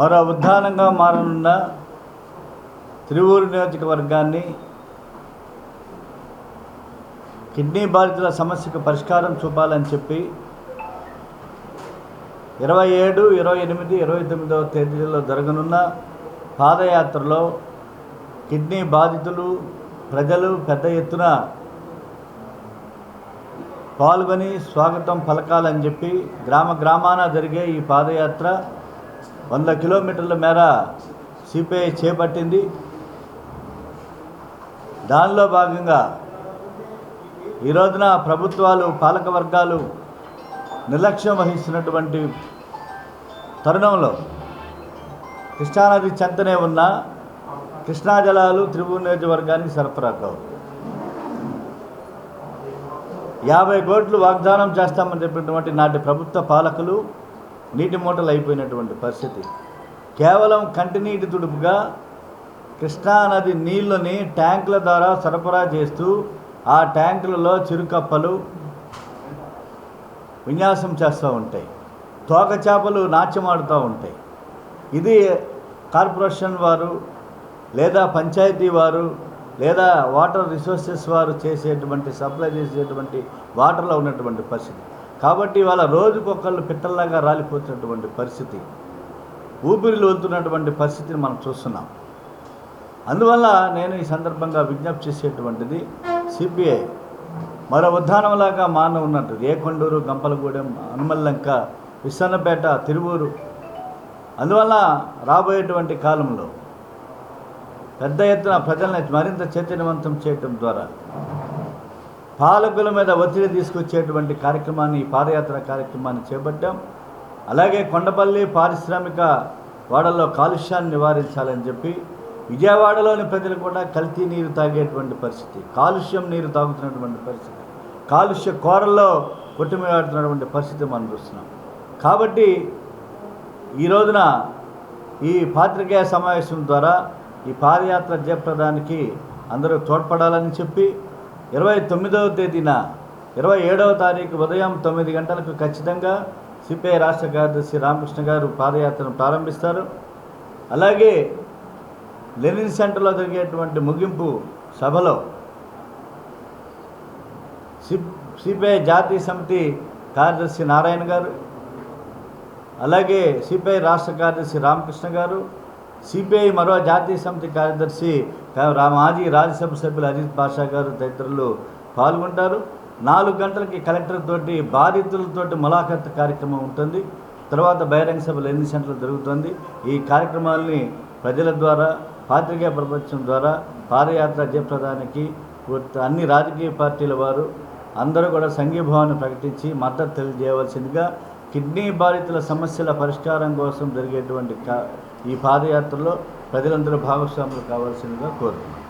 మరో ఉద్దానంగా మారనున్న తిరువూరు నియోజకవర్గాన్ని కిడ్నీ బాధితుల సమస్యకు పరిష్కారం చూపాలని చెప్పి ఇరవై ఏడు ఇరవై ఎనిమిది ఇరవై తొమ్మిదవ తేదీలలో జరగనున్న పాదయాత్రలో కిడ్నీ బాధితులు ప్రజలు పెద్ద ఎత్తున పాల్గొని స్వాగతం పలకాలని చెప్పి గ్రామ గ్రామాన జరిగే ఈ పాదయాత్ర వంద కిలోమీటర్ల మేర సిపిఐ చేపట్టింది. దానిలో భాగంగా ఈ రోజున ప్రభుత్వాలు పాలక వర్గాలు నిర్లక్ష్యం వహిస్తున్నటువంటి తరుణంలో కృష్ణానది చెంతనే ఉన్న కృష్ణా జలాలు త్రిభువన నియోజకవర్గానికి సరఫరా కావు. యాభై కోట్లు వాగ్దానం చేస్తామని చెప్పినటువంటి నాటి ప్రభుత్వ పాలకులు నీటి మూటలు అయిపోయినటువంటి పరిస్థితి. కేవలం కంటినీటి తుడుపుగా కృష్ణానది నీళ్ళని ట్యాంకుల ద్వారా సరఫరా చేస్తూ ఆ ట్యాంకులలో చిరుకప్పలు విన్యాసం చేస్తూ ఉంటాయి. తోక చేపలు నాట్యమాడుతూ ఉంటాయి. ఇది కార్పొరేషన్ వారు లేదా పంచాయతీ వారు లేదా వాటర్ రిసోర్సెస్ వారు చేసేటువంటి సప్లై చేసేటువంటి వాటర్లో ఉన్నటువంటి పరిస్థితి. కాబట్టి వాళ్ళ రోజుకొకళ్ళు పిట్టల్లాగా రాలిపోతున్నటువంటి పరిస్థితి ఊపిరిలు వెళ్తున్నటువంటి పరిస్థితిని మనం చూస్తున్నాం. అందువల్ల నేను ఈ సందర్భంగా విజ్ఞప్తి చేసేటువంటిది సిపిఐ. మరో ఉద్దానంలాగా మాన ఉన్నట్టు ఏకొండూరు గంపలగూడెం హనుమల్లంక విశ్వన్నపేట తిరువూరు. అందువల్ల రాబోయేటువంటి కాలంలో పెద్ద ఎత్తున ప్రజల్ని మరింత చైతన్యవంతం చేయటం ద్వారా పాలకుల మీద ఒత్తిడి తీసుకొచ్చేటువంటి కార్యక్రమాన్ని ఈ పాదయాత్ర కార్యక్రమాన్ని చేపట్టాం. అలాగే కొండపల్లి పారిశ్రామిక వాడల్లో కాలుష్యాన్ని నివారించాలని చెప్పి విజయవాడలోని ప్రజలు కూడా కల్తీ నీరు తాగేటువంటి పరిస్థితి కాలుష్యం నీరు తాగుతున్నటువంటి పరిస్థితి కాలుష్య కోరల్లో కొట్టుమిలాడుతున్నటువంటి పరిస్థితి మనం చూస్తున్నాం. కాబట్టి ఈ రోజున ఈ పాత్రికేయ సమావేశం ద్వారా ఈ పాదయాత్ర జయప్రదానికి అందరూ తోడ్పడాలని చెప్పి ఇరవై తొమ్మిదవ తేదీన ఇరవై ఏడవ తారీఖు ఉదయం తొమ్మిది గంటలకు ఖచ్చితంగా సిపిఐ రాష్ట్ర కార్యదర్శి రామకృష్ణ గారు పాదయాత్రను ప్రారంభిస్తారు. అలాగే లెనిన్ సెంటర్లో జరిగేటువంటి ముగింపు సభలో సిపిఐ జాతీయ సమితి కార్యదర్శి నారాయణ గారు అలాగే సిపిఐ రాష్ట్ర కార్యదర్శి రామకృష్ణ గారు సిపిఐ మరో జాతీయ సమితి కార్యదర్శి రా- మాజీ రాజ్యసభ సభ్యులు అజిత్ పాషా గారు తదితరులు పాల్గొంటారు. నాలుగు గంటలకి కలెక్టర్ తోటి బాధితులతోటి ములాఖత్ కార్యక్రమం ఉంటుంది. తర్వాత బహిరంగ సభలు ఎన్ని సెంటర్లు జరుగుతుంది. ఈ కార్యక్రమాల్ని ప్రజల ద్వారా పాత్రికేయ ప్రపంచం ద్వారా పాదయాత్ర జయప్రదానికి అన్ని రాజకీయ పార్టీల వారు అందరూ కూడా సంఘీభావాన్ని ప్రకటించి మద్దతు తెలియజేయవలసిందిగా కిడ్నీ బాధితుల సమస్యల పరిష్కారం కోసం జరిగేటువంటి కా ఈ పాదయాత్రలో ప్రజలందరూ భాగస్వాములు కావాల్సిందిగా కోరుతున్నాను